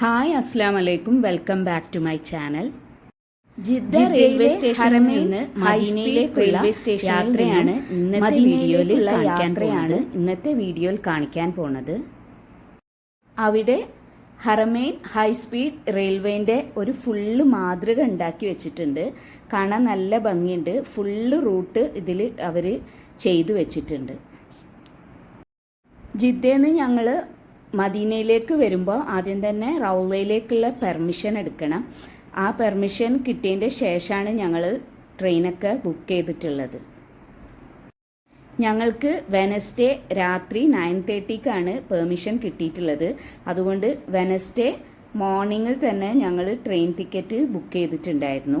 Hi അസ്സാം വലൈക്കും welcome back to my channel. Jeddah railway സ്റ്റേഷനിൽ നിന്ന് സ്റ്റേഷൻ യാത്രയാണ് ഇന്നത്തെ വീഡിയോയിൽ കാണിക്കാൻ യാത്രയാണ് പോണത് ഇന്നത്തെ വീഡിയോയിൽ കാണിക്കാൻ പോണത് അവിടെ ഹറമൈൻ ഹൈസ്പീഡ് റെയിൽവേന്റെ ഒരു ഫുള്ള് മാതൃക ഉണ്ടാക്കി വെച്ചിട്ടുണ്ട്. കാണാൻ നല്ല ഭംഗിയുണ്ട്. ഫുള്ള് റൂട്ട് ഇതിൽ അവർ ചെയ്തു വെച്ചിട്ടുണ്ട്. ജിദ്ദയിൽ ഞങ്ങൾ മദീനയിലേക്ക് വരുമ്പോൾ ആദ്യം തന്നെ റൗളയിലേക്കുള്ള പെർമിഷൻ എടുക്കണം. ആ പെർമിഷൻ കിട്ടിയതിന്റെ ശേഷമാണ് ഞങ്ങൾ ട്രെയിനൊക്കെ ബുക്ക് ചെയ്തിട്ടുള്ളത്. ഞങ്ങൾക്ക് വെനസ്ഡേ രാത്രി നയൻ തേർട്ടിക്കാണ് പെർമിഷൻ കിട്ടിയിട്ടുള്ളത്. അതുകൊണ്ട് വെനസ്ഡേ മോർണിംഗിൽ തന്നെ ഞങ്ങൾ ട്രെയിൻ ടിക്കറ്റ് ബുക്ക് ചെയ്തിട്ടുണ്ടായിരുന്നു.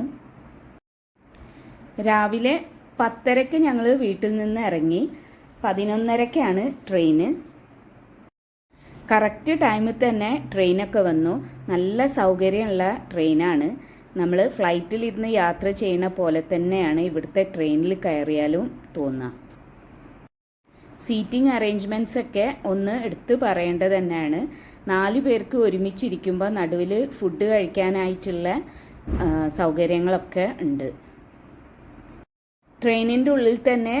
രാവിലെ പത്തരയ്ക്ക് ഞങ്ങൾ വീട്ടിൽ നിന്ന് ഇറങ്ങി പതിനൊന്നരക്കാണ് ട്രെയിന് കറക്റ്റ് ടൈമിൽ തന്നെ ട്രെയിനൊക്കെ വന്നു. നല്ല സൗകര്യമുള്ള ട്രെയിനാണ്. നമ്മൾ ഫ്ലൈറ്റിൽ ഫ്ലൈറ്റിലിരുന്ന് യാത്ര ചെയ്യുന്ന പോലെ തന്നെയാണ് ഇവിടുത്തെ ട്രെയിനിൽ കയറിയാലും തോന്നുക. സീറ്റിംഗ് അറേഞ്ച്മെന്റ്സ് ഒക്കെ ഒന്ന് എടുത്ത് പറയേണ്ടത് തന്നെയാണ്. നാല് പേർക്ക് ഒരുമിച്ചിരിക്കുമ്പോൾ നടുവിൽ ഫുഡ് കഴിക്കാനായിട്ടുള്ള സൗകര്യങ്ങളൊക്കെ ഉണ്ട്. ട്രെയിനിന്റെ ഉള്ളിൽ തന്നെ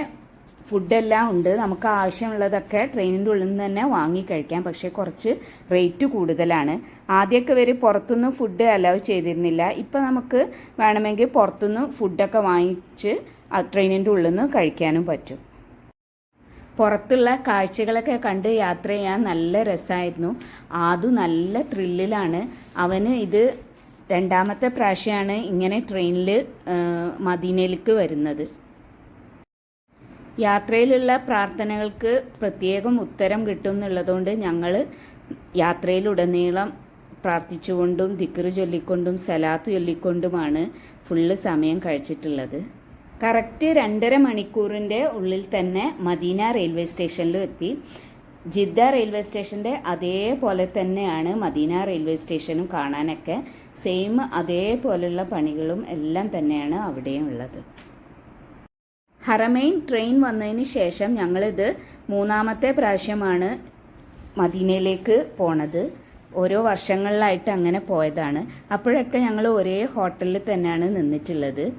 ഫുഡെല്ലാം ഉണ്ട്. നമുക്ക് ആവശ്യമുള്ളതൊക്കെ ട്രെയിനിന്റെ ഉള്ളിൽ നിന്ന് തന്നെ വാങ്ങി കഴിക്കാം. പക്ഷേ കുറച്ച് റേറ്റ് കൂടുതലാണ്. ആദ്യമൊക്കെ വരെ പുറത്തുനിന്ന് ഫുഡ് അലവ് ചെയ്തിരുന്നില്ല. ഇപ്പം നമുക്ക് വേണമെങ്കിൽ പുറത്തുനിന്ന് ഫുഡൊക്കെ വാങ്ങിച്ച് ട്രെയിനിന്റെ ഉള്ളിൽ നിന്ന് കഴിക്കാനും പറ്റും. പുറത്തുള്ള കാഴ്ചകളൊക്കെ കണ്ട് യാത്ര ചെയ്യാൻ നല്ല രസമായിരുന്നു. ആദു നല്ല ത്രില്ലിലാണ് അവന് ഇത് രണ്ടാമത്തെ പ്രാവശ്യമാണ് ഇങ്ങനെ ട്രെയിനിൽ മദീനയിലേക്ക് വരുന്നത്. യാത്രയിലുള്ള പ്രാർത്ഥനകൾക്ക് പ്രത്യേകം ഉത്തരം കിട്ടും എന്നുള്ളതുകൊണ്ട് ഞങ്ങൾ യാത്രയിലുടനീളം പ്രാർത്ഥിച്ചുകൊണ്ടും ദിക്കറ് ചൊല്ലിക്കൊണ്ടും സലാത്ത് ചൊല്ലിക്കൊണ്ടുമാണ് ഫുള്ള് സമയം കഴിച്ചിട്ടുള്ളത്. കറക്റ്റ് രണ്ടര മണിക്കൂറിന്റെ ഉള്ളിൽ തന്നെ മദീന റെയിൽവേ സ്റ്റേഷനിലും എത്തി. ജിദ്ദ റെയിൽവേ സ്റ്റേഷന്റെ അതേപോലെ തന്നെയാണ് മദീന റെയിൽവേ സ്റ്റേഷനും കാണാനൊക്കെ. സെയിം അതേപോലെയുള്ള പണികളും എല്ലാം തന്നെയാണ് അവിടെയും ഉള്ളത്. ഹറമൈൻ ട്രെയിൻ വന്നതിന് ശേഷം ഞങ്ങളിത് മൂന്നാമത്തെ പ്രാവശ്യമാണ് മദീനയിലേക്ക് പോണത്. ഓരോ വർഷങ്ങളിലായിട്ട് അങ്ങനെ പോയതാണ്. അപ്പോഴൊക്കെ ഞങ്ങൾ ഒരേ ഹോട്ടലിൽ തന്നെയാണ് നിന്നിട്ടുള്ളത്.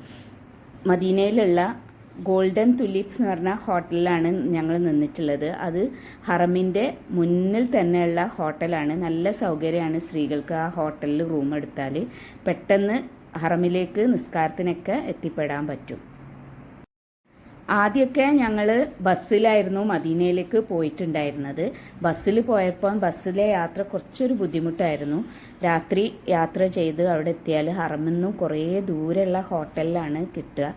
മദീനയിലുള്ള ഗോൾഡൻ തുലിപ്സ് എന്ന് പറഞ്ഞ ഹോട്ടലിലാണ് ഞങ്ങൾ നിന്നിട്ടുള്ളത്. അത് ഹറമിന്റെ മുന്നിൽ തന്നെയുള്ള ഹോട്ടലാണ്. നല്ല സൗകര്യമാണ് സ്ത്രീകൾക്ക് ആ ഹോട്ടലിൽ റൂം എടുത്താൽ പെട്ടെന്ന് ഹറമിലേക്ക് നിസ്കാരത്തിനൊക്കെ എത്തിപ്പെടാൻ പറ്റും. ആദ്യമൊക്കെ ഞങ്ങൾ ബസ്സിലായിരുന്നു മദീനയിലേക്ക് പോയിട്ടുണ്ടായിരുന്നത്. ബസ്സിൽ പോയപ്പോൾ ബസ്സിലെ യാത്ര കുറച്ചൊരു ബുദ്ധിമുട്ടായിരുന്നു. രാത്രി യാത്ര ചെയ്ത് അവിടെ എത്തിയാൽ ഹറമിൽ കുറേ ദൂരെയുള്ള ഹോട്ടലിലാണ് കിട്ടുക.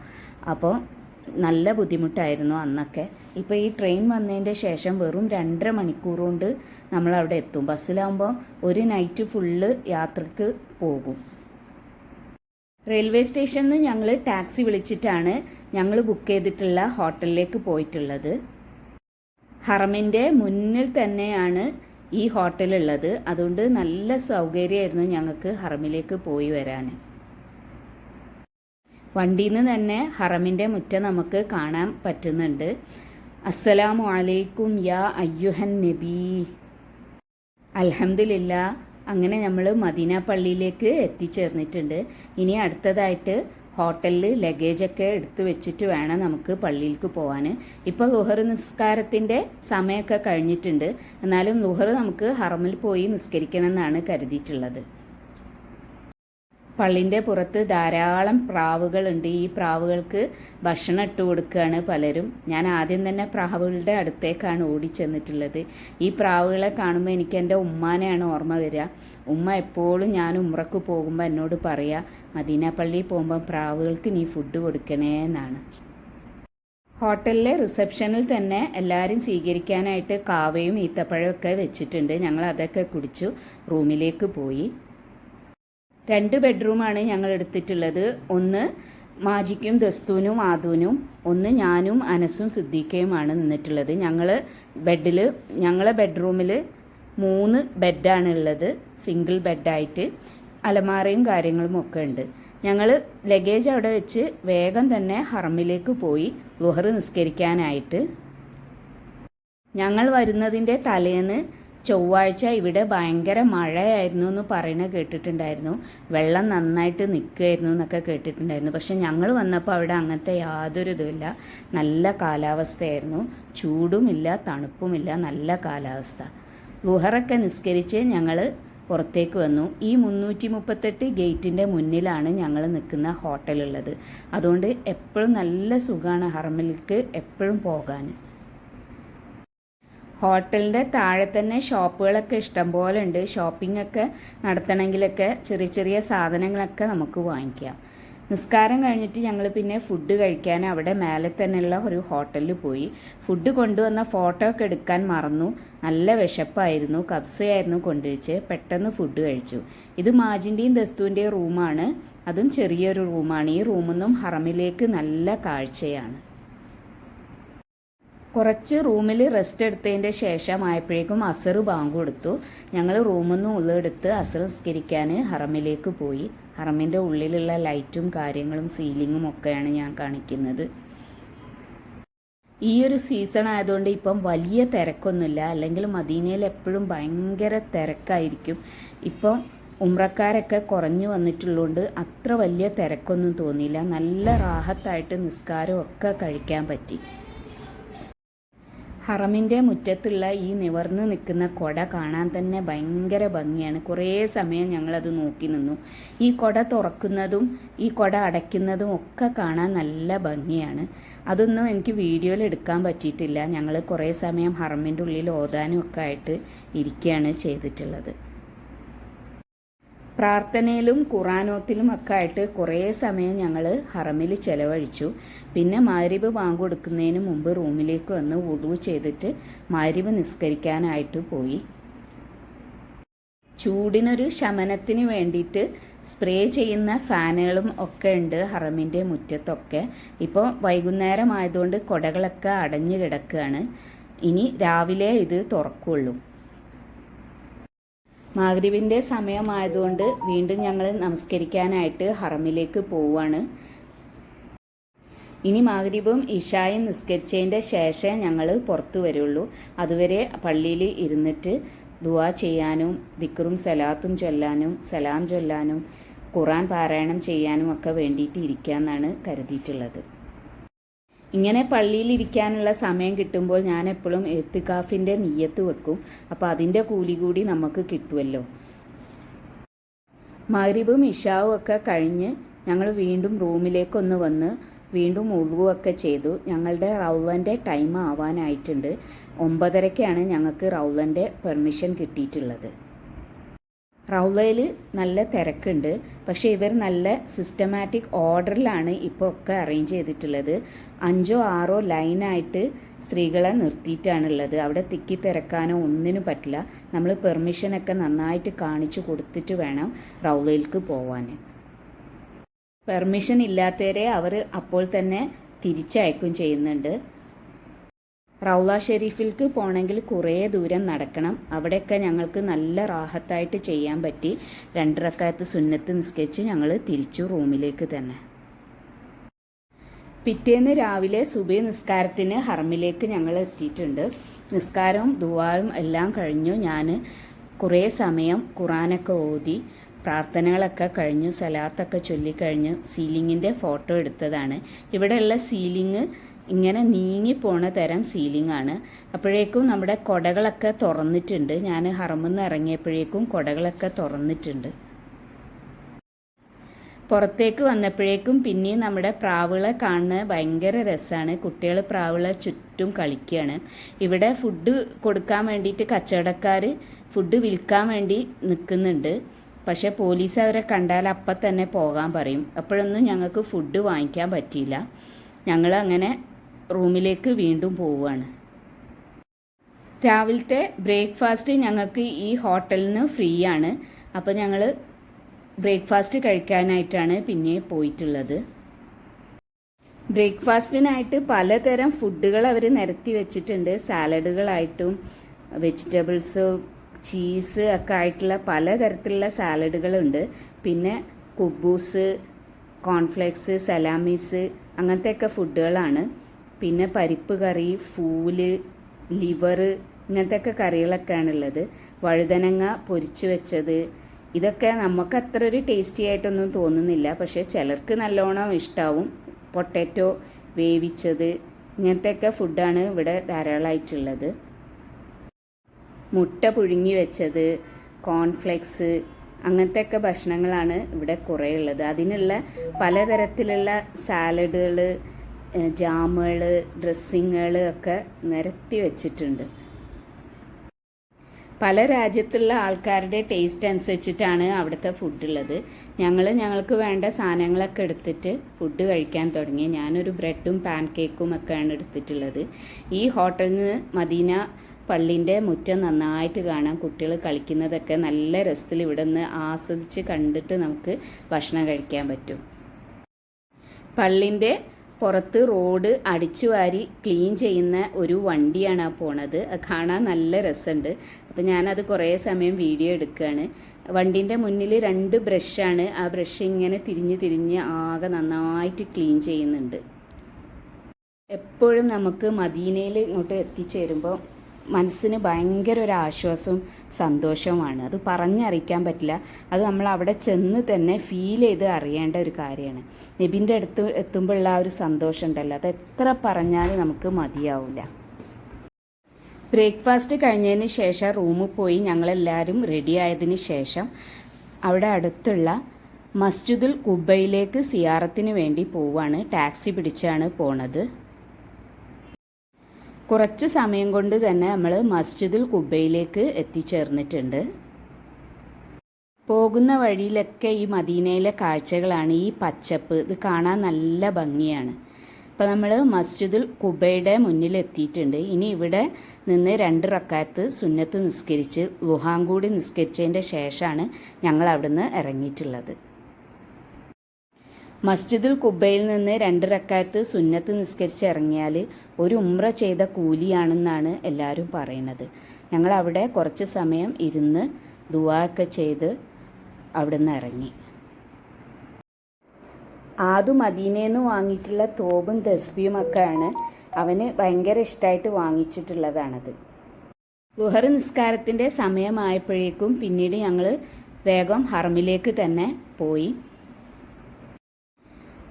അപ്പോൾ നല്ല ബുദ്ധിമുട്ടായിരുന്നു അന്നൊക്കെ. ഇപ്പോൾ ഈ ട്രെയിൻ വന്നതിന്റെ ശേഷം വെറും രണ്ടര മണിക്കൂർ കൊണ്ട് നമ്മൾ അവിടെ എത്തും. ബസ്സിലാകുമ്പോൾ ഒരു നൈറ്റ് ഫുള്ള് യാത്രയ്ക്ക് പോകും. റെയിൽവേ സ്റ്റേഷനിൽ നിന്ന് ഞങ്ങൾ ടാക്സി വിളിച്ചിട്ടാണ് ഞങ്ങൾ ബുക്ക് ചെയ്തിട്ടുള്ള ഹോട്ടലിലേക്ക് പോയിട്ടുള്ളത്. ഹറമിന്റെ മുന്നിൽ തന്നെയാണ് ഈ ഹോട്ടലുള്ളത്. അതുകൊണ്ട് നല്ല സൗകര്യമായിരുന്നു ഞങ്ങൾക്ക് ഹറമിലേക്ക് പോയി വരാൻ വണ്ടിയിൽ നിന്ന് തന്നെ ഹറമിന്റെ മുറ്റം നമുക്ക് കാണാൻ പറ്റുന്നുണ്ട്. അസ്സലാമു അലൈക്കും യാ അയ്യുഹൻ നബി. അൽഹംദുലില്ല. അങ്ങനെ നമ്മൾ മദീന പള്ളിയിലേക്ക് എത്തിച്ചേർന്നിട്ടുണ്ട്. ഇനി അടുത്തതായിട്ട് ഹോട്ടലിൽ ലഗേജൊക്കെ എടുത്തു വെച്ചിട്ട് വേണം നമുക്ക് പള്ളിയിലേക്ക് പോകാൻ ഇപ്പോൾ ലുഹർ നിസ്കാരത്തിന്റെ സമയമൊക്കെ കഴിഞ്ഞിട്ടുണ്ട്. എന്നാലും ലുഹർ നമുക്ക് ഹറമിൽ പോയി നിസ്കരിക്കണം എന്നാണ് കരുതിയിട്ടുള്ളത്. പള്ളിന്റെ പുറത്ത് ധാരാളം പ്രാവുകളുണ്ട്. ഈ പ്രാവുകൾക്ക് ഭക്ഷണം ഇട്ട് കൊടുക്കുകയാണ് പലരും. ഞാൻ ആദ്യം തന്നെ പ്രാവുകളുടെ അടുത്തേക്കാണ് ഓടിച്ചെന്നിട്ടുള്ളത് ഈ പ്രാവുകളെ കാണുമ്പോൾ എനിക്ക് എന്റെ ഉമ്മാനെയാണ് ഓർമ്മ വരിക. ഉമ്മ എപ്പോഴും ഞാൻ ഉമ്രക്ക് പോകുമ്പോൾ എന്നോട് പറയുക മദീന പോകുമ്പോൾ പ്രാവുകൾക്ക് നീ ഫുഡ് കൊടുക്കണേ എന്നാണ്. ഹോട്ടലിലെ റിസപ്ഷനിൽ തന്നെ എല്ലാവരും സ്വീകരിക്കാനായിട്ട് കാവയും ഈത്തപ്പഴമൊക്കെ വെച്ചിട്ടുണ്ട്. ഞങ്ങൾ അതൊക്കെ കുടിച്ചു. റൂമിലേക്ക് പോയി. രണ്ട് ബെഡ്റൂമാണ് ഞങ്ങൾ എടുത്തിട്ടുള്ളത്. ഒന്ന് മാജിക്കും ദസ്തൂനും ആദൂനും ഒന്ന് ഞാനും അനസും സിദ്ദീഖയുമാണ് നിന്നിട്ടുള്ളത്. ഞങ്ങൾ ബെഡിൽ ഞങ്ങളെ ബെഡ്റൂമിൽ മൂന്ന് ബെഡാണ് ഉള്ളത്. സിംഗിൾ ബെഡായിട്ട് അലമാറയും കാര്യങ്ങളും ഒക്കെ ഉണ്ട്. ഞങ്ങൾ ലഗേജ് അവിടെ വെച്ച് വേഗം തന്നെ ഹറമിലേക്ക് പോയി ലുഹർ നിസ്കരിക്കാനായിട്ട്. ഞങ്ങൾ വരുന്നതിന്റെ തലേന്ന് ചൊവ്വാഴ്ച ഇവിടെ ഭയങ്കര മഴയായിരുന്നു എന്ന് പറയണ കേട്ടിട്ടുണ്ടായിരുന്നു. വെള്ളം നന്നായിട്ട് നിൽക്കുമായിരുന്നു എന്നൊക്കെ കേട്ടിട്ടുണ്ടായിരുന്നു. പക്ഷെ ഞങ്ങൾ വന്നപ്പോൾ അവിടെ അങ്ങനത്തെ യാതൊരു ഇതുമില്ല. നല്ല കാലാവസ്ഥയായിരുന്നു. ചൂടുമില്ല തണുപ്പുമില്ല നല്ല കാലാവസ്ഥ. ലുഹറൊക്കെ നിസ്കരിച്ച് ഞങ്ങൾ പുറത്തേക്ക് വന്നു. ഈ മുന്നൂറ്റി മുപ്പത്തെട്ട് ഗേറ്റിന്റെ മുന്നിലാണ് ഞങ്ങൾ നിൽക്കുന്ന ഹോട്ടലുള്ളത്. അതുകൊണ്ട് എപ്പോഴും നല്ല സുഖമാണ് ഹർമിലേക്ക് എപ്പോഴും പോകാൻ ഹോട്ടലിന്റെ താഴെ തന്നെ ഷോപ്പുകളൊക്കെ ഇഷ്ടംപോലെ ഉണ്ട് ഷോപ്പിംഗ് ഒക്കെ നടത്തണമെങ്കിലൊക്കെ ചെറിയ ചെറിയ സാധനങ്ങളൊക്കെ നമുക്ക് വാങ്ങിക്കാം. നിസ്കാരം കഴിഞ്ഞിട്ട് ഞങ്ങൾ പിന്നെ ഫുഡ് കഴിക്കാൻ അവിടെ മേലെ തന്നെയുള്ള ഒരു ഹോട്ടലിൽ പോയി. ഫുഡ് കൊണ്ടുവന്ന ഫോട്ടോ ഒക്കെ എടുക്കാൻ മറന്നു. നല്ല വിശപ്പായിരുന്നു. കബ്സയായിരുന്നു കൊണ്ടുവച്ച് പെട്ടെന്ന് ഫുഡ് കഴിച്ചു. ഇത് മാജിന്റെയും ദസ്തുവിന്റെയും റൂമാണ്. അതും ചെറിയൊരു റൂമാണ്. ഈ റൂമിൽ നിന്നും ഹറമിലേക്ക് നല്ല കാഴ്ചയാണ്. കുറച്ച് റൂമിൽ റെസ്റ്റ് എടുത്തതിന്റെ ശേഷമായപ്പോഴേക്കും അസർ ബാങ്ക് കൊടുത്തു. ഞങ്ങൾ റൂമിൽ നിന്ന് ഉള്ളെടുത്ത് അസർ നിസ്കരിക്കാൻ ഹറമിലേക്ക് പോയി. ഹറമിന്റെ ഉള്ളിലുള്ള ലൈറ്റും കാര്യങ്ങളും സീലിങ്ങും ഒക്കെയാണ് ഞാൻ കാണിക്കുന്നത്. ഈ ഒരു സീസൺ ആയതുകൊണ്ട് ഇപ്പം വലിയ തിരക്കൊന്നുമില്ല. അല്ലെങ്കിൽ മദീനയിൽ എപ്പോഴും ഭയങ്കര തിരക്കായിരിക്കും. ഇപ്പം ഉമ്രക്കാരൊക്കെ കുറഞ്ഞു വന്നിട്ടുള്ളതുകൊണ്ട് അത്ര വലിയ തിരക്കൊന്നും തോന്നിയില്ല. നല്ല റാഹത്തായിട്ട് നിസ്കാരമൊക്കെ കഴിക്കാൻ പറ്റി. ഹറമിന്റെ മുറ്റത്തുള്ള ഈ നിവർന്ന് നിൽക്കുന്ന കൊട കാണാൻ തന്നെ ഭയങ്കര ഭംഗിയാണ്. കുറേ സമയം ഞങ്ങളത് നോക്കി നിന്നു. ഈ കൊട തുറക്കുന്നതും ഈ കൊട അടയ്ക്കുന്നതും ഒക്കെ കാണാൻ നല്ല ഭംഗിയാണ്. അതൊന്നും എനിക്ക് വീഡിയോയിൽ എടുക്കാൻ പറ്റിയിട്ടില്ല. ഞങ്ങൾ കുറേ സമയം ഹറമിന്റെ ഉള്ളിൽ ഓതാനും ഒക്കെ ആയിട്ട് ഇരിക്കുകയാണ് ചെയ്തിട്ടുള്ളത്. പ്രാർത്ഥനയിലും ഖുറാനോത്തിലും ഒക്കെ ആയിട്ട് കുറേ സമയം ഞങ്ങൾ ഹറമിൽ ചിലവഴിച്ചു. പിന്നെ മാരിബ് വാങ്ങുകൊടുക്കുന്നതിന് മുമ്പ് റൂമിലേക്ക് വന്ന് ഉതു ചെയ്തിട്ട് മാരിബ് നിസ്കരിക്കാനായിട്ട് പോയി. ചൂടിനൊരു ശമനത്തിന് വേണ്ടിയിട്ട് സ്പ്രേ ചെയ്യുന്ന ഫാനുകളും ഒക്കെ ഉണ്ട് ഹറമിന്റെ മുറ്റത്തൊക്കെ. ഇപ്പോൾ വൈകുന്നേരം ആയതുകൊണ്ട് കുടകളൊക്കെ അടഞ്ഞു കിടക്കുകയാണ് ഇനി രാവിലെ ഇത് തുറക്കുള്ളൂ. മാഗ്രിബിന്റെ സമയമായതുകൊണ്ട് വീണ്ടും ഞങ്ങൾ നമസ്കരിക്കാനായിട്ട് ഹറമിലേക്ക് പോവുകയാണ്. ഇനി മാഗ്രിബും ഇഷായും നിസ്കരിച്ചതിന്റെ ശേഷം ഞങ്ങൾ പുറത്തു വരുള്ളൂ. അതുവരെ പള്ളിയിൽ ഇരുന്നിട്ട് ദുവാ ചെയ്യാനും ദിക്കറും സലാത്തും ചൊല്ലാനും സലാം ചൊല്ലാനും ഖുറാൻ പാരായണം ചെയ്യാനും ഒക്കെ വേണ്ടിയിട്ട് ഇരിക്കാമെന്നാണ് കരുതിയിട്ടുള്ളത്. ഇങ്ങനെ പള്ളിയിലിരിക്കാനുള്ള സമയം കിട്ടുമ്പോൾ ഞാൻ എപ്പോഴും എത്തിക്കാഫിന്റെ നീയത്ത് വെക്കും. അപ്പോൾ അതിന്റെ കൂലി കൂടി നമുക്ക് കിട്ടുമല്ലോ മഗ്രിബും ഇഷാവും ഒക്കെ കഴിഞ്ഞ് ഞങ്ങൾ വീണ്ടും റൂമിലേക്കൊന്ന് വന്ന് വീണ്ടും ഉളുവൊക്കെ ചെയ്തു. ഞങ്ങളുടെ റൗലന്റെ ടൈം ആവാനായിട്ടുണ്ട്. ഒമ്പതരയ്ക്കാണ് ഞങ്ങൾക്ക് റൗലന്റെ പെർമിഷൻ കിട്ടിയിട്ടുള്ളത്. റൗലയിൽ നല്ല തിരക്കുണ്ട്. പക്ഷേ ഇവർ നല്ല സിസ്റ്റമാറ്റിക് ഓർഡറിലാണ് ഇപ്പോൾ ഒക്കെ അറേഞ്ച് ചെയ്തിട്ടുള്ളത്. അഞ്ചോ ആറോ ലൈനായിട്ട് സ്ത്രീകളെ നിർത്തിയിട്ടാണുള്ളത്. അവിടെ തിക്കി തിരക്കാനോ ഒന്നിനും പറ്റില്ല. നമ്മൾ പെർമിഷനൊക്കെ നന്നായിട്ട് കാണിച്ചു കൊടുത്തിട്ട് വേണം റൗലയിലേക്ക് പോവാൻ പെർമിഷൻ ഇല്ലാത്തവരെ അവർ അപ്പോൾ തന്നെ തിരിച്ചയക്കും ചെയ്യുന്നുണ്ട്. റൗള ഷെരീഫിൽക്ക് പോകണമെങ്കിൽ കുറേ ദൂരം നടക്കണം. അവിടെയൊക്കെ ഞങ്ങൾക്ക് നല്ല റാഹത്തായിട്ട് ചെയ്യാൻ പറ്റി. രണ്ടരക്കാലത്ത് സുന്നത്ത് നിസ്കരിച്ച് ഞങ്ങൾ തിരിച്ചു റൂമിലേക്ക് തന്നെ. പിറ്റേന്ന് രാവിലെ സുബൈ നിസ്കാരത്തിന് ഹർമിലേക്ക് ഞങ്ങൾ എത്തിയിട്ടുണ്ട്. നിസ്കാരവും ദുവായും എല്ലാം കഴിഞ്ഞു. ഞാൻ കുറേ സമയം ഖുറാനൊക്കെ ഓതി പ്രാർത്ഥനകളൊക്കെ കഴിഞ്ഞു സലാത്തൊക്കെ ചൊല്ലിക്കഴിഞ്ഞു സീലിങ്ങിന്റെ ഫോട്ടോ എടുത്തതാണ്. ഇവിടെയുള്ള സീലിങ് ഇങ്ങനെ നീങ്ങിപ്പോണ തരം സീലിംഗ് ആണ്. അപ്പോഴേക്കും നമ്മുടെ കൊടകളൊക്കെ തുറന്നിട്ടുണ്ട്. ഞാൻ ഹറമെന്ന് ഇറങ്ങിയപ്പോഴേക്കും കൊടകളൊക്കെ തുറന്നിട്ടുണ്ട്. പുറത്തേക്ക് വന്നപ്പോഴേക്കും പിന്നെയും നമ്മുടെ പ്രാവുകളെ കാണുന്നത് ഭയങ്കര രസമാണ് കുട്ടികൾ പ്രാവുകളെ ചുറ്റും കളിക്കുകയാണ് ഇവിടെ ഫുഡ് കൊടുക്കാൻ വേണ്ടിയിട്ട് കച്ചവടക്കാർ ഫുഡ് വിൽക്കാൻ വേണ്ടി നിൽക്കുന്നുണ്ട്. പക്ഷേ പോലീസ് അവരെ കണ്ടാൽ അപ്പം തന്നെ പോകാൻ പറയും. അപ്പോഴൊന്നും ഞങ്ങൾക്ക് ഫുഡ് വാങ്ങിക്കാൻ പറ്റിയില്ല. ഞങ്ങൾ അങ്ങനെ റൂമിലേക്ക് വീണ്ടും പോവുകയാണ്. രാവിലത്തെ ബ്രേക്ക്ഫാസ്റ്റ് ഞങ്ങൾക്ക് ഈ ഹോട്ടലിൽ നിന്ന് ഫ്രീ ആണ് അപ്പോൾ ഞങ്ങൾ ബ്രേക്ക്ഫാസ്റ്റ് കഴിക്കാനായിട്ടാണ് പിന്നെ പോയിട്ടുള്ളത്. ബ്രേക്ക്ഫാസ്റ്റിനായിട്ട് പലതരം ഫുഡുകൾ അവർ നിരത്തി വെച്ചിട്ടുണ്ട്. സാലഡുകളായിട്ടും വെജിറ്റബിൾസ് ചീസ് ഒക്കെ ആയിട്ടുള്ള പലതരത്തിലുള്ള സാലഡുകളുണ്ട്. പിന്നെ കുബൂസ് കോൺഫ്ലെക്സ് സലാമീസ് അങ്ങനത്തെയൊക്കെ ഫുഡുകളാണ്. പിന്നെ പരിപ്പ് കറി ഫൂൽ ലിവർ ഇങ്ങനത്തെയൊക്കെ കറികളൊക്കെയാണ് ഉള്ളത് വഴുതനങ്ങ പൊരിച്ചു വെച്ചത്. ഇതൊക്കെ നമുക്ക് അത്ര ഒരു ടേസ്റ്റി ആയിട്ടൊന്നും തോന്നുന്നില്ല. പക്ഷേ ചിലർക്ക് നല്ലോണം ഇഷ്ടാവും. പൊട്ടാറ്റോ വേവിച്ചത് ഇങ്ങനത്തെയൊക്കെ ഫുഡാണ് ഇവിടെ ധാരാളമായിട്ടുള്ളത് മുട്ട പുഴുങ്ങി വെച്ചത് കോൺഫ്ലെക്സ് അങ്ങനത്തെയൊക്കെ ഭക്ഷണങ്ങളാണ് ഇവിടെ കുറേ ഉള്ളത് അതിനുള്ള പലതരത്തിലുള്ള സാലഡുകൾ ജാമുകൾ ഡ്രസ്സിങ്ങുകൾ ഒക്കെ നിരത്തി വച്ചിട്ടുണ്ട്. പല രാജ്യത്തുള്ള ആൾക്കാരുടെ ടേസ്റ്റ് അനുസരിച്ചിട്ടാണ് അവിടുത്തെ ഫുഡുള്ളത് ഞങ്ങൾ ഞങ്ങൾക്ക് വേണ്ട സാധനങ്ങളൊക്കെ എടുത്തിട്ട് ഫുഡ് കഴിക്കാൻ തുടങ്ങി. ഞാനൊരു ബ്രെഡും പാൻ കേക്കും ഒക്കെയാണ് എടുത്തിട്ടുള്ളത്. ഈ ഹോട്ടലിൽ നിന്ന് മദീന പള്ളിന്റെ മുറ്റം നന്നായിട്ട് കാണാം. കുട്ടികൾ കളിക്കുന്നതൊക്കെ നല്ല രസത്തിൽ ഇവിടെ നിന്ന് ആസ്വദിച്ച് കണ്ടിട്ട് നമുക്ക് ഭക്ഷണം കഴിക്കാൻ പറ്റും. പള്ളിന്റെ പുറത്ത് റോഡ് അടിച്ചു വാരി ക്ലീൻ ചെയ്യുന്ന ഒരു വണ്ടിയാണ് ആ പോണത്. കാണാൻ നല്ല രസമുണ്ട്. അപ്പോൾ ഞാനത് കുറേ സമയം വീഡിയോ എടുക്കുകയാണ് വണ്ടീന്റെ മുന്നിൽ രണ്ട് ബ്രഷാണ്. ആ ബ്രഷ് ഇങ്ങനെ തിരിഞ്ഞ് തിരിഞ്ഞ് ആകെ നന്നായിട്ട് ക്ലീൻ ചെയ്യുന്നുണ്ട്. എപ്പോഴും നമുക്ക് മദീനയിൽ ഇങ്ങോട്ട് എത്തിച്ചേരുമ്പോൾ മനസ്സിന് ഭയങ്കര ഒരു ആശ്വാസവും സന്തോഷവുമാണ്. അത് പറഞ്ഞറിയിക്കാൻ പറ്റില്ല. അത് നമ്മൾ അവിടെ ചെന്ന് തന്നെ ഫീൽ ചെയ്ത് അറിയേണ്ട ഒരു കാര്യമാണ്. നബിന്റെ അടുത്ത് എത്തുമ്പോഴുള്ള ആ ഒരു സന്തോഷം ഉണ്ടല്ലോ അത് എത്ര പറഞ്ഞാലും നമുക്ക് മതിയാവില്ല. ബ്രേക്ക്ഫാസ്റ്റ് കഴിഞ്ഞതിന് ശേഷം റൂമിൽ പോയി. ഞങ്ങളെല്ലാവരും റെഡി ആയതിന് ശേഷം അവിടെ അടുത്തുള്ള മസ്ജിദുൽ കുബയിലേക്ക് സിയാറത്തിന് വേണ്ടി പോവാണ്. ടാക്സി പിടിച്ചാണ് പോണത്. കുറച്ച് സമയം കൊണ്ട് തന്നെ നമ്മൾ മസ്ജിദുൽ കുബയിലേക്ക് എത്തിച്ചേർന്നിട്ടുണ്ട്. പോകുന്ന വഴിയിലൊക്കെ ഈ മദീനയിലെ കാഴ്ചകളാണ് ഈ പച്ചപ്പ്. ഇത് കാണാൻ നല്ല ഭംഗിയാണ്. അപ്പോൾ നമ്മൾ മസ്ജിദുൽ കുബയുടെ മുന്നിൽ എത്തിയിട്ടുണ്ട്. ഇനി ഇവിടെ നിന്ന് രണ്ട് റക്കാത്ത് സുന്നത്ത് നിസ്കരിച്ച് ലുഹാം കൂടി നിസ്കരിച്ചതിന്റെ ശേഷമാണ് ഞങ്ങൾ അവിടുന്ന് ഇറങ്ങിയിട്ടുള്ളത്. മസ്ജിദുൽ കുബയിൽ നിന്ന് രണ്ട് റക്കാത്ത് സുന്നത്ത് നിസ്കരിച്ച് ഇറങ്ങിയാൽ ഒരു ഉമ്ര ചെയ്ത കൂലിയാണെന്നാണ് എല്ലാവരും പറയുന്നത്. ഞങ്ങൾ അവിടെ കുറച്ച് സമയം ഇരുന്ന് ദുവാക്കെ ചെയ്ത് ചെയ്ത് അവിടുന്ന് ഇറങ്ങി. ആദു മദീനേന്ന് വാങ്ങിയിട്ടുള്ള തോബും തസ്ബിയുമൊക്കെയാണ് അവന് ഭയങ്കര ഇഷ്ടമായിട്ട് വാങ്ങിച്ചിട്ടുള്ളതാണത്. ദുഹർ നിസ്കാരത്തിന്റെ സമയമായപ്പോഴേക്കും പിന്നീട് ഞങ്ങൾ വേഗം ഹറമിലേക്ക് തന്നെ പോയി.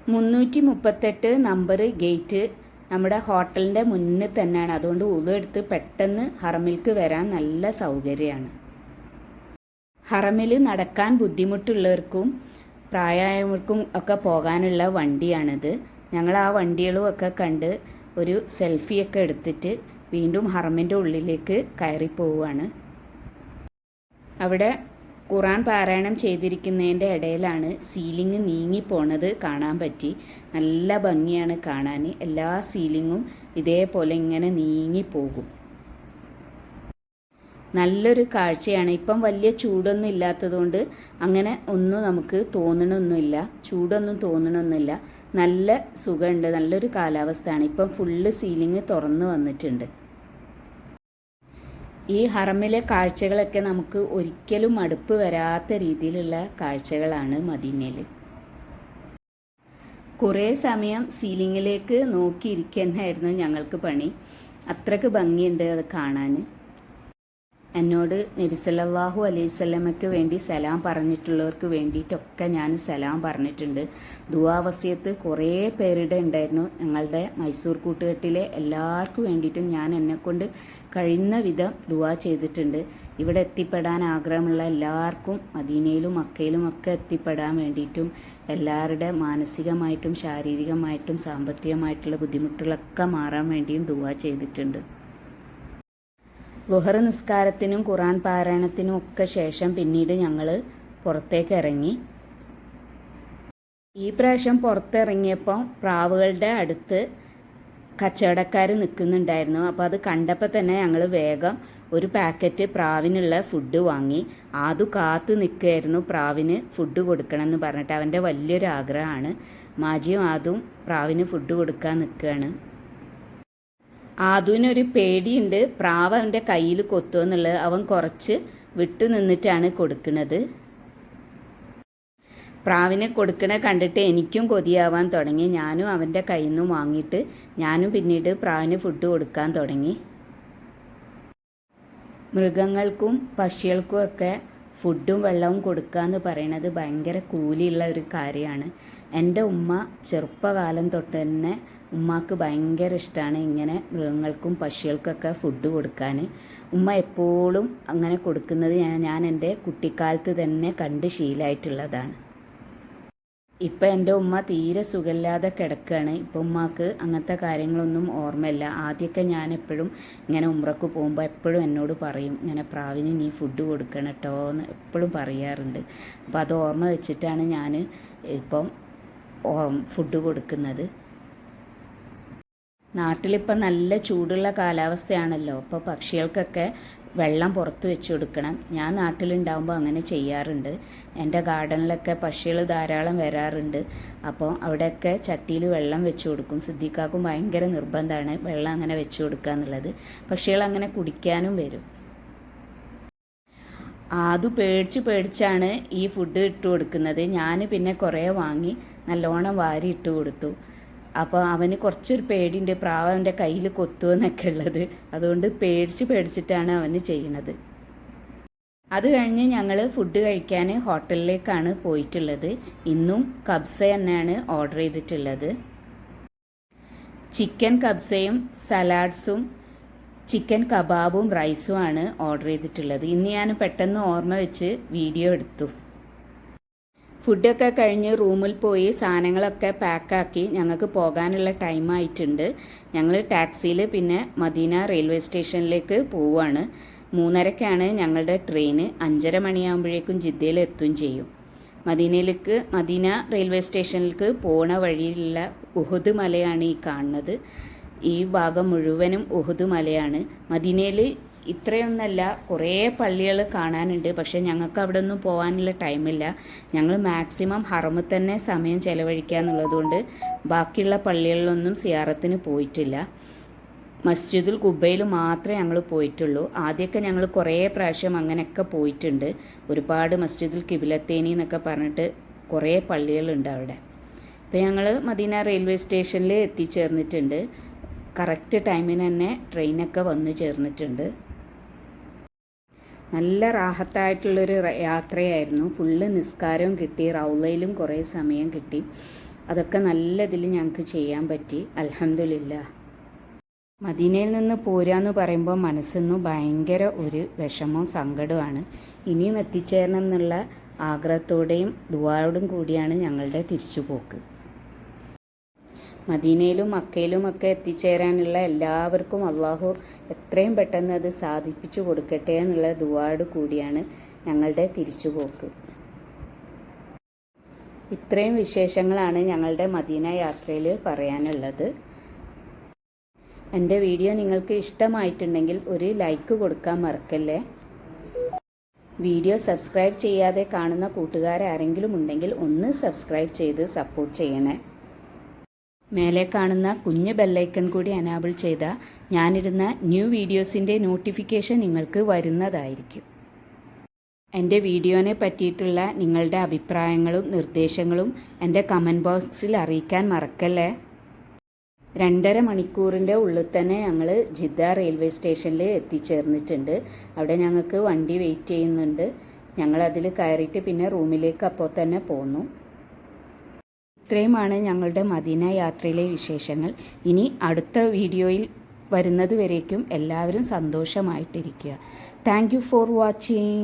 മുന്നൂറ്റി മുപ്പത്തെട്ട് നമ്പർ ഗേറ്റ് നമ്മുടെ ഹോട്ടലിന്റെ മുന്നിൽ തന്നെയാണ്. അതുകൊണ്ട് ഉതെടുത്ത് പെട്ടെന്ന് ഹറമിൽക്ക് വരാൻ നല്ല സൗകര്യമാണ്. ഹറമിൽ നടക്കാൻ ബുദ്ധിമുട്ടുള്ളവർക്കും പ്രായമായവർക്കും ഒക്കെ പോകാനുള്ള വണ്ടിയാണിത്. ഞങ്ങൾ ആ വണ്ടികളും ഒക്കെ കണ്ട് ഒരു സെൽഫിയൊക്കെ എടുത്തിട്ട് വീണ്ടും ഹറമിന്റെ ഉള്ളിലേക്ക് കയറി പോവുകയാണ് അവിടെ ഖുറാൻ പാരായണം ചെയ്തിരിക്കുന്നതിന്റെ ഇടയിലാണ് സീലിംഗ് നീങ്ങിപ്പോണത് കാണാൻ പറ്റി. നല്ല ഭംഗിയാണ് കാണാൻ. എല്ലാ സീലിങ്ങും ഇതേപോലെ ഇങ്ങനെ നീങ്ങിപ്പോകും. നല്ലൊരു കാഴ്ചയാണ്. ഇപ്പം വലിയ ചൂടൊന്നും ഇല്ലാത്തതുകൊണ്ട് അങ്ങനെ ഒന്നും നമുക്ക് തോന്നണമൊന്നുമില്ല ചൂടൊന്നും തോന്നണമൊന്നുമില്ല നല്ല സുഖമുണ്ട്. നല്ലൊരു കാലാവസ്ഥയാണ്. ഇപ്പം ഫുള്ള് സീലിംഗ് തുറന്നു വന്നിട്ടുണ്ട്. ഈ ഹറമിലെ കാഴ്ചകളൊക്കെ നമുക്ക് ഒരിക്കലും മടുപ്പ് വരാത്ത രീതിയിലുള്ള കാഴ്ചകളാണ് മദീനയിൽ കുറേ സമയം സീലിങ്ങിലേക്ക് നോക്കിയിരിക്കുന്നതായിരുന്നു ഞങ്ങൾക്ക് പണി. അത്രയ്ക്ക് ഭംഗിയുണ്ട് അത് കാണാൻ എന്നോട് നബിസല്ലാഹു അലൈഹി വേണ്ടി സലാം പറഞ്ഞിട്ടുള്ളവർക്ക് വേണ്ടിയിട്ടൊക്കെ ഞാൻ സലാം പറഞ്ഞിട്ടുണ്ട്. ദുവാവസ്യത്ത് കുറേ പേരുടെ ഉണ്ടായിരുന്നു. ഞങ്ങളുടെ മൈസൂർ കൂട്ടുകെട്ടിലെ എല്ലാവർക്കും വേണ്ടിയിട്ടും ഞാൻ എന്നെക്കൊണ്ട് കഴിയുന്ന വിധം ദുവാ ചെയ്തിട്ടുണ്ട്. ഇവിടെ എത്തിപ്പെടാൻ ആഗ്രഹമുള്ള എല്ലാവർക്കും മദീനയിലും മക്കയിലും ഒക്കെ എത്തിപ്പെടാൻ വേണ്ടിയിട്ടും എല്ലാവരുടെ മാനസികമായിട്ടും ശാരീരികമായിട്ടും സാമ്പത്തികമായിട്ടുള്ള ബുദ്ധിമുട്ടുകളൊക്കെ മാറാൻ വേണ്ടിയും ദുവാ ചെയ്തിട്ടുണ്ട്. ലുഹർ നിസ്കാരത്തിനും ഖുറാൻ പാരായണത്തിനും ഒക്കെ ശേഷം പിന്നീട് ഞങ്ങൾ പുറത്തേക്ക് ഇറങ്ങി ഈ പ്രാവശ്യം പുറത്തിറങ്ങിയപ്പോൾ പ്രാവുകളുടെ അടുത്ത് കച്ചവടക്കാർ നിൽക്കുന്നുണ്ടായിരുന്നു. അപ്പോൾ അത് കണ്ടപ്പോൾ തന്നെ ഞങ്ങൾ വേഗം ഒരു പാക്കറ്റ് പ്രാവിനുള്ള ഫുഡ് വാങ്ങി. ആദു കാത്തു നിൽക്കുകയായിരുന്നു പ്രാവിന് ഫുഡ് കൊടുക്കണമെന്ന് പറഞ്ഞിട്ട്. അവന്റെ വലിയൊരു ആഗ്രഹമാണ്. മാജിയും ആദും പ്രാവിന് ഫുഡ് കൊടുക്കാൻ നിൽക്കുകയാണ്. ആദുവിനൊരു പേടിയുണ്ട്. പ്രാവ് അവന്റെ കയ്യിൽ കൊത്തുമെന്നുള്ളത് അവൻ കുറച്ച് വിട്ടു നിന്നിട്ടാണ് കൊടുക്കുന്നത്. പ്രാവിനെ കൊടുക്കണ കണ്ടിട്ട് എനിക്കും കൊതിയാവാൻ തുടങ്ങി. ഞാനും അവന്റെ കയ്യിൽ നിന്ന് വാങ്ങിയിട്ട് ഞാനും പിന്നീട് പ്രാവിന് ഫുഡ് കൊടുക്കാൻ തുടങ്ങി. മൃഗങ്ങൾക്കും പക്ഷികൾക്കും ഒക്കെ ഫുഡും വെള്ളവും കൊടുക്കുക എന്ന് പറയുന്നത് ഭയങ്കര കൂലിയുള്ള ഒരു കാര്യമാണ്. എന്റെ ഉമ്മ ചെറുപ്പകാലം തൊട്ട് തന്നെ ഉമ്മാക്ക് ഭയങ്കര ഇഷ്ടമാണ് ഇങ്ങനെ മൃഗങ്ങൾക്കും പക്ഷികൾക്കൊക്കെ ഫുഡ് കൊടുക്കാൻ ഉമ്മ എപ്പോഴും അങ്ങനെ കൊടുക്കുന്നത് ഞാൻ ഞാൻ എന്റെ കുട്ടിക്കാലത്ത് തന്നെ കണ്ട് ശീലമായിട്ടുള്ളതാണ് ഇപ്പം എന്റെ ഉമ്മ തീരെ സുഖമില്ലാതെ കിടക്കുകയാണ്. ഇപ്പം ഉമ്മാക്ക് അങ്ങനത്തെ കാര്യങ്ങളൊന്നും ഓർമ്മയില്ല. ആദ്യമൊക്കെ ഞാൻ എപ്പോഴും ഇങ്ങനെ ഉമ്രക്ക് പോകുമ്പോൾ എപ്പോഴും എന്നോട് പറയും ഇങ്ങനെ പ്രാവിന് നീ ഫുഡ് കൊടുക്കണം കേട്ടോ എന്ന് എപ്പോഴും പറയാറുണ്ട്. അപ്പോൾ അത് ഓർമ്മ വെച്ചിട്ടാണ് ഞാൻ ഇപ്പം ഫുഡ് കൊടുക്കുന്നത്. നാട്ടിലിപ്പം നല്ല ചൂടുള്ള കാലാവസ്ഥയാണല്ലോ. അപ്പോൾ പക്ഷികൾക്കൊക്കെ വെള്ളം പുറത്ത് വെച്ച് കൊടുക്കണം. ഞാൻ നാട്ടിലുണ്ടാകുമ്പോൾ അങ്ങനെ ചെയ്യാറുണ്ട്. എന്റെ ഗാർഡനിലൊക്കെ പക്ഷികൾ ധാരാളം വരാറുണ്ട്. അപ്പോൾ അവിടെയൊക്കെ ചട്ടിയിൽ വെള്ളം വെച്ച് കൊടുക്കും. സിദ്ധിക്കാക്കും ഭയങ്കര നിർബന്ധമാണ് വെള്ളം അങ്ങനെ വെച്ച് കൊടുക്കുക എന്നുള്ളത്. പക്ഷികൾ അങ്ങനെ കുടിക്കാനും വരും. അത് പേടിച്ച് പേടിച്ചാണ് ഈ ഫുഡ് ഇട്ട് കൊടുക്കുന്നത്. ഞാൻ പിന്നെ കുറേ വാങ്ങി നല്ലോണം വാരി ഇട്ട് കൊടുത്തു. അപ്പോൾ അവന് കുറച്ചൊരു പേടിയുണ്ട് പ്രാവ് അവന്റെ കയ്യിൽ കൊത്തുമെന്നൊക്കെ ഉള്ളത്. അതുകൊണ്ട് പേടിച്ച് പേടിച്ചിട്ടാണ് അവന് ചെയ്യണത്. അത് കഴിഞ്ഞ് ഞങ്ങൾ ഫുഡ് കഴിക്കാൻ ഹോട്ടലിലേക്കാണ് പോയിട്ടുള്ളത്. ഇന്നും കബ്സ തന്നെയാണ് ഓർഡർ ചെയ്തിട്ടുള്ളത്. ചിക്കൻ കബ്സയും സലാഡ്സും ചിക്കൻ കബാബും റൈസുമാണ് ഓർഡർ ചെയ്തിട്ടുള്ളത്. ഇന്ന് ഞാൻ പെട്ടെന്ന് ഓർമ്മ വെച്ച് വീഡിയോ എടുത്തു. ഫുഡൊക്കെ കഴിഞ്ഞ് റൂമിൽ പോയി സാധനങ്ങളൊക്കെ പാക്കാക്കി ഞങ്ങൾക്ക് പോകാനുള്ള ടൈം ആയിട്ടുണ്ട്. ഞങ്ങൾ ടാക്സിയിൽ പിന്നെ മദീന റെയിൽവേ സ്റ്റേഷനിലേക്ക് പോവുകയാണ് മൂന്നരക്കാണ് ഞങ്ങളുടെ ട്രെയിന് അഞ്ചര മണിയാകുമ്പോഴേക്കും ജിദ്ദയിൽ എത്തുകയും ചെയ്യും. മദീനയിലേക്ക് മദീന റെയിൽവേ സ്റ്റേഷനിലേക്ക് പോണ വഴിയിലുള്ള ഉഹുദ് മലയാണ് ഈ കാണുന്നത്. ഈ ഭാഗം മുഴുവനും ഉഹുദ് മലയാണ്. മദീനയിൽ ഇത്രയൊന്നല്ല കുറേ പള്ളികൾ കാണാനുണ്ട്. പക്ഷേ ഞങ്ങൾക്ക് അവിടെ ഒന്നും പോകാനുള്ള ടൈമില്ല. ഞങ്ങൾ മാക്സിമം ഹറമിൽ തന്നെ സമയം ചിലവഴിക്കുക എന്നുള്ളതുകൊണ്ട് ബാക്കിയുള്ള പള്ളികളിലൊന്നും സിയാറത്തിന് പോയിട്ടില്ല. മസ്ജിദുൽ കുബയിൽ മാത്രമേ ഞങ്ങൾ പോയിട്ടുള്ളൂ. ആദ്യമൊക്കെ ഞങ്ങൾ കുറേ പ്രാവശ്യം അങ്ങനെയൊക്കെ പോയിട്ടുണ്ട്. ഒരുപാട് മസ്ജിദുൽ കിബിലത്തേനി എന്നൊക്കെ പറഞ്ഞിട്ട് കുറേ പള്ളികളുണ്ട് അവിടെ. ഇപ്പോൾ ഞങ്ങൾ മദീന റെയിൽവേ സ്റ്റേഷനിൽ എത്തിച്ചേർന്നിട്ടുണ്ട്. കറക്റ്റ് ടൈമിന് തന്നെ ട്രെയിനൊക്കെ വന്നു ചേർന്നിട്ടുണ്ട്. നല്ല റാഹത്തായിട്ടുള്ളൊരു യാത്രയായിരുന്നു. ഫുള്ള് നിസ്കാരവും കിട്ടി റൗലയിലും കുറേ സമയം കിട്ടി. അതൊക്കെ നല്ല ഇതിൽ ഞങ്ങൾക്ക് ചെയ്യാൻ പറ്റി. അലഹമില്ല മദീനയിൽ നിന്ന് പോരാന്ന് പറയുമ്പോൾ മനസ്സിന്ന് ഭയങ്കര ഒരു വിഷമവും സങ്കടമാണ് ഇനിയും എത്തിച്ചേരണം എന്നുള്ള ആഗ്രഹത്തോടെയും ദുവായോടും കൂടിയാണ് ഞങ്ങളുടെ തിരിച്ചുപോക്ക്. മദീനയിലും മക്കയിലും ഒക്കെ എത്തിച്ചേരാനുള്ള എല്ലാവർക്കും അള്ളാഹു എത്രയും പെട്ടെന്ന് അത് സാധിപ്പിച്ചു കൊടുക്കട്ടെ എന്നുള്ള ദുവാട് കൂടിയാണ് ഞങ്ങളുടെ തിരിച്ചുപോക്ക്. ഇത്രയും വിശേഷങ്ങളാണ് ഞങ്ങളുടെ മദീന യാത്രയിൽ പറയാനുള്ളത്. എന്റെ വീഡിയോ നിങ്ങൾക്ക് ഇഷ്ടമായിട്ടുണ്ടെങ്കിൽ ഒരു ലൈക്ക് കൊടുക്കാൻ മറക്കല്ലേ? വീഡിയോ സബ്സ്ക്രൈബ് ചെയ്യാതെ കാണുന്ന കൂട്ടുകാരാരെങ്കിലും ഉണ്ടെങ്കിൽ ഒന്ന് സബ്സ്ക്രൈബ് ചെയ്ത് സപ്പോർട്ട് ചെയ്യണേ. മേലെ കാണുന്ന കുഞ്ഞ് ബെല്ലൈക്കൺ കൂടി അനാബിൾ ചെയ്താൽ ഞാനിടുന്ന ന്യൂ വീഡിയോസിന്റെ നോട്ടിഫിക്കേഷൻ നിങ്ങൾക്ക് വരുന്നതായിരിക്കും. എന്റെ വീഡിയോനെ പറ്റിയിട്ടുള്ള നിങ്ങളുടെ അഭിപ്രായങ്ങളും നിർദ്ദേശങ്ങളും എന്റെ കമന്റ് ബോക്സിൽ അറിയിക്കാൻ മറക്കല്ലേ? രണ്ടര മണിക്കൂറിന്റെ ഉള്ളിൽ തന്നെ ഞങ്ങൾ ജിദ്ദ റെയിൽവേ സ്റ്റേഷനിൽ എത്തിച്ചേർന്നിട്ടുണ്ട്. അവിടെ ഞങ്ങൾക്ക് വണ്ടി വെയിറ്റ് ചെയ്യുന്നുണ്ട്. ഞങ്ങളതിൽ കയറിയിട്ട് പിന്നെ റൂമിലേക്ക് അപ്പോൾ തന്നെ പോന്നു. ഇത്രയുമാണ് ഞങ്ങളുടെ മദീന യാത്രയിലെ വിശേഷങ്ങൾ. ഇനി അടുത്ത വീഡിയോയിൽ വരുന്നത് വരേക്കും എല്ലാവരും സന്തോഷമായിട്ടിരിക്കുക. Thank you for watching.